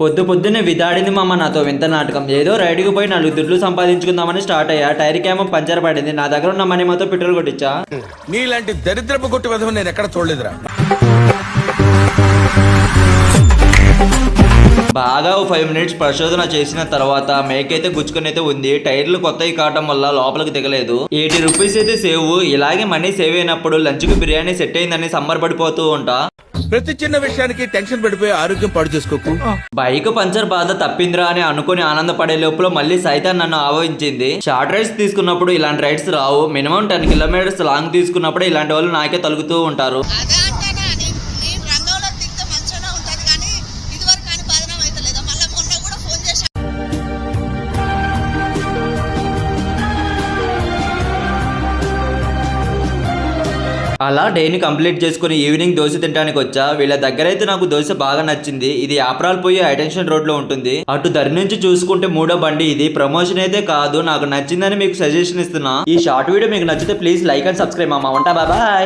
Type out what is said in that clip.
పొద్దు పొద్దున్నే విదాడింది మామ నాతో వింత నాటకం. ఏదో రైడ్కి పోయి నాలుగు దుడ్లు సంపాదించుకుందామని స్టార్ట్ అయ్యా. టైర్ కేమో పంచర్ పడింది. నా దగ్గర ఉన్న మనీ మొత్తం పెట్రోల్ కొట్టించా నీలాంటి దరిద్రపు కొట్టి విధం నేను ఎక్కడ చూడలేదురా. బాగా ఓ ఫైవ్ మినిట్స్ పరిశోధన చేసిన తర్వాత మేక్ అయితే గుచ్చుకొని అయితే ఉంది. టైర్లు కొత్తవి కావటం వల్ల లోపలికి దిగలేదు. ఎయిటీ రూపీస్ అయితే సేవ్. ఇలాగే మనీ సేవ్ అయినప్పుడు లంచ్కి బిర్యానీ సెట్ అయిందని సమ్మర్ పడిపోతూ ఉంటా. ప్రతి చిన్న విషయానికి టెన్షన్ పడిపోయి ఆరోగ్యం పాడు చేసుకోకు. బైక్ పంచర్ బాధ తప్పిందిరా అని అనుకుని ఆనందపడే లోపల మళ్ళీ సైతాన్ నన్ను ఆవహించింది. షార్ట్ రైడ్స్ తీసుకున్నప్పుడు ఇలాంటి రైడ్స్ రావు. మినిమం టెన్ కిలోమీటర్స్ లాంగ్ తీసుకున్నప్పుడు ఇలాంటి వాళ్ళు నాకే తలుగుతూ ఉంటారు. అలా డేని కంప్లీట్ చేసుకుని ఈవినింగ్ దోశ తినడానికి వచ్చా? వీళ్ళ దగ్గర అయితే నాకు దోశ బాగా నచ్చింది. ఇది ఆప్రాల్ పోయి అటెన్షన్ రోడ్లో ఉంటుంది. అటు దరి నుంచి చూసుకుంటే మూడో బండి ఇది. ప్రమోషన్ అయితే కాదు. నాకు నచ్చిందని మీకు సజెషన్ ఇస్తున్నా. ఈ షార్ట్ వీడియో మీకు నచ్చితే ప్లీజ్ లైక్ అండ్ సబ్స్క్రైబ్ అమ్మా ఉంటా. బాబాయ్